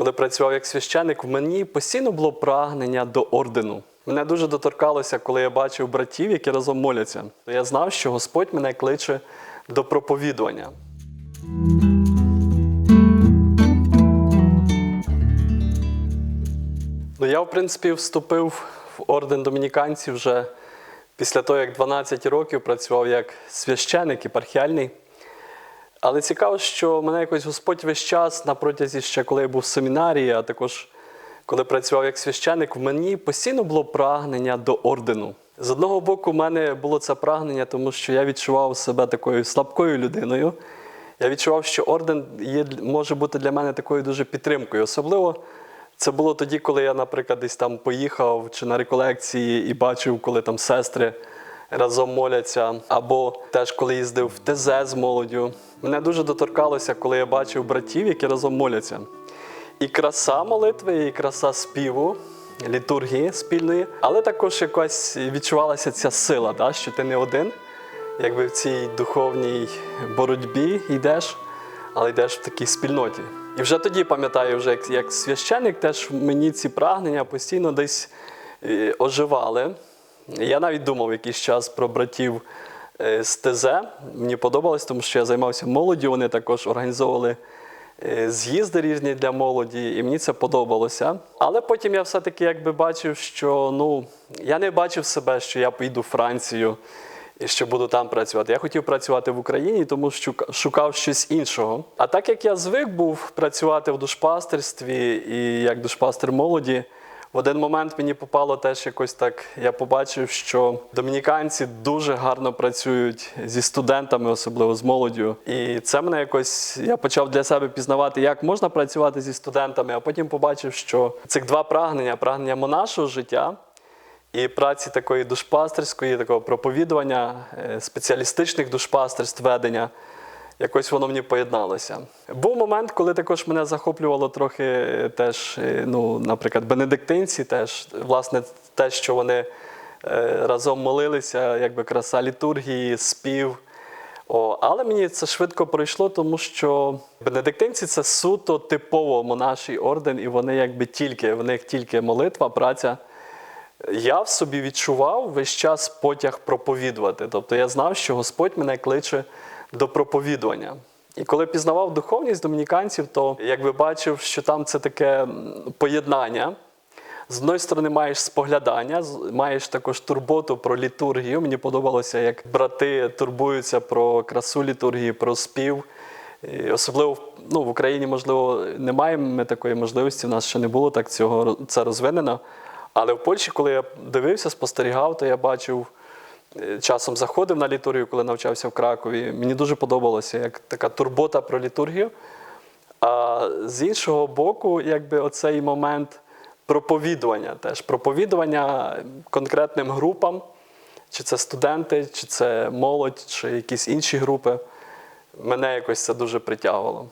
коли працював як священик, в мені постійно було прагнення до ордену. Мене дуже доторкалося, коли я бачив братів, які разом моляться. Я знав, що Господь мене кличе до проповідування. Ну, я, в принципі, вступив в орден домініканців вже після того, як 12 років працював як священик єпархіальний. Але цікаво, що мене якось Господь весь час на протязі ще коли я був в семінарії, а також коли працював як священик, в мені постійно було прагнення до ордену. З одного боку, в мене було це прагнення, тому що я відчував себе такою слабкою людиною. Я відчував, що орден є, може бути для мене такою дуже підтримкою. Особливо це було тоді, коли я, наприклад, десь там поїхав чи на реколекції і бачив, коли там сестри разом моляться, або теж коли їздив в ТЗ з молоддю. Мене дуже доторкалося, коли я бачив братів, які разом моляться. І краса молитви, і краса співу, літургії спільної, але також якась відчувалася ця сила, да, що ти не один, якби в цій духовній боротьбі йдеш, але йдеш в такій спільноті. І вже тоді пам'ятаю, вже як, як священник, теж мені ці прагнення постійно десь е, оживали. Я навіть думав якийсь час про братів е, з ТЗ. Мені подобалось, тому що я займався молоддю, вони також організовували е, з'їзди різні для молоді, і мені це подобалося. Але потім я все-таки якби бачив, що ну, я не бачив себе, що я поїду в Францію і що буду там працювати. Я хотів працювати в Україні, тому що шукав щось іншого. А так як я звик був працювати в душпастерстві і як душпастер молоді, в один момент мені попало теж якось так. Я побачив, що домініканці дуже гарно працюють зі студентами, особливо з молоддю. І це мене якось я почав для себе пізнавати, як можна працювати зі студентами, а потім побачив, що цих два прагнення: прагнення монашого життя. І праці такої душпастерської, такого проповідування, е, спеціалістичних душпастерств ведення, якось воно мені поєдналося. Був момент, коли також мене захоплювало трохи е, теж, е, ну, наприклад, бенедиктинці, теж, власне, те, що вони е, разом молилися, якби краса літургії, спів. О, але мені це швидко пройшло, тому що бенедиктинці це суто типово монаший орден, і вони якби тільки, в них тільки молитва, праця. Я в собі відчував весь час потяг проповідувати. Тобто я знав, що Господь мене кличе до проповідування. І коли пізнавав духовність домініканців, то якби бачив, що там це таке поєднання. З одної сторони, маєш споглядання, маєш також турботу про літургію. Мені подобалося, як брати турбуються про красу літургії, про спів. І особливо ну, в Україні, можливо, немає ми такої можливості, в нас ще не було так цього це розвинено. Але в Польщі, коли я дивився, спостерігав, то я бачив, часом заходив на літургію, коли навчався в Кракові. Мені дуже подобалося, як така турбота про літургію. А з іншого боку, якби оцей момент проповідування теж. Проповідування конкретним групам, чи це студенти, чи це молодь, чи якісь інші групи. Мене якось це дуже притягувало.